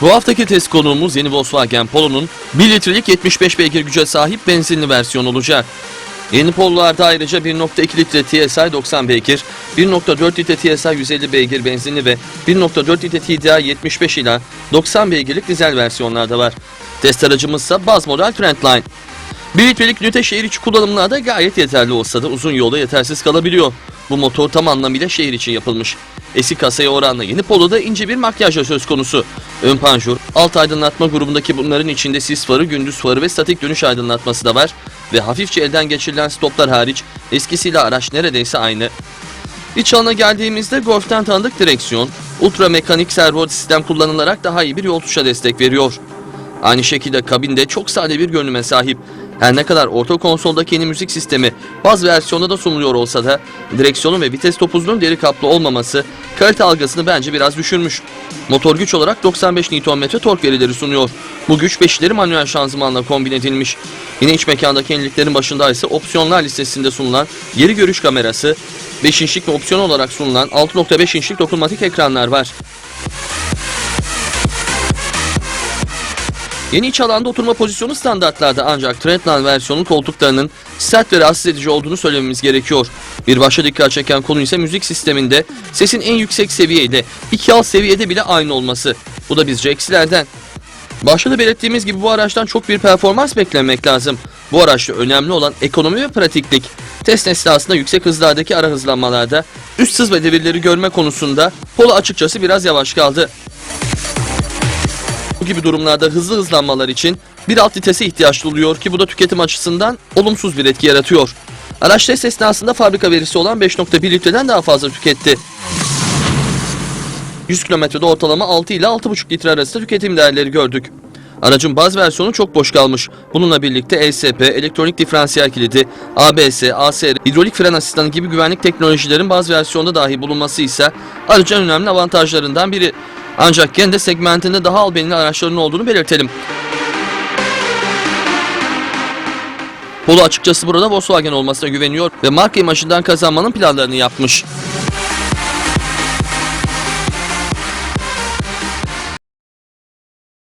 Bu haftaki test konuğumuz yeni Volkswagen Polo'nun 1 litrelik 75 beygir güce sahip benzinli versiyon olacak. Yeni Polo'larda ayrıca 1.2 litre TSI 90 beygir, 1.4 litre TSI 150 beygir benzinli ve 1.4 litre TDI 75 ila 90 beygirlik dizel versiyonlar da var. Test aracımızsa baz model Trendline. 1 litrelik ünite şehir içi kullanımlarda gayet yeterli olsa da uzun yolda yetersiz kalabiliyor. Bu motor tam anlamıyla şehir için yapılmış. Eski kasaya oranla yeni Polo'da ince bir makyajla söz konusu. Ön panjur, alt aydınlatma grubundaki bunların içinde sis farı, gündüz farı ve statik dönüş aydınlatması da var. Ve hafifçe elden geçirilen stoplar hariç eskisiyle araç neredeyse aynı. İç alana geldiğimizde Golf'ten tanıdık direksiyon, ultra mekanik servo sistem kullanılarak daha iyi bir yol tuşa destek veriyor. Aynı şekilde kabinde çok sade bir görünüme sahip. Her ne kadar orta konsoldaki yeni müzik sistemi baz versiyonda da sunuluyor olsa da direksiyonun ve vites topuzunun deri kaplı olmaması kalite algısını bence biraz düşürmüş. Motor güç olarak 95 Nm tork verileri sunuyor. Bu güç beşleri manuel şanzımanla kombin edilmiş. Yine iç mekandaki yeniliklerin başında ise opsiyonlar listesinde sunulan geri görüş kamerası, 5 inçlik ve opsiyon olarak sunulan 6.5 inçlik dokunmatik ekranlar var. Yeni iç alanda oturma pozisyonu standartlarda ancak Trendline versiyonun koltuklarının sert ve rahatsız edici olduğunu söylememiz gerekiyor. Bir başka dikkat çeken konu ise müzik sisteminde sesin en yüksek seviyeyle iki alt seviyede bile aynı olması. Bu da bizce eksilerden. Başta da belirttiğimiz gibi bu araçtan çok bir performans beklemek lazım. Bu araçta önemli olan ekonomi ve pratiklik. Test esnasında yüksek hızlardaki ara hızlanmalarda üst hız ve devirleri görme konusunda Polo açıkçası biraz yavaş kaldı. Bu gibi durumlarda hızlı hızlanmalar için bir alt vitese ihtiyaç duyuluyor ki bu da tüketim açısından olumsuz bir etki yaratıyor. Araç test esnasında fabrika verisi olan 5.1 litreden daha fazla tüketti. 100 kilometrede ortalama 6 ile 6.5 litre arasında tüketim değerleri gördük. Aracın baz versiyonu çok boş kalmış. Bununla birlikte ESP, elektronik diferansiyel kilidi, ABS, ASR, hidrolik fren asistanı gibi güvenlik teknolojilerin baz versiyonda dahi bulunması ise aracın önemli avantajlarından biri. Ancak gene de segmentinde daha albenili araçların olduğunu belirtelim. Polo açıkçası burada Volkswagen olmasına güveniyor ve marka imajından kazanmanın planlarını yapmış.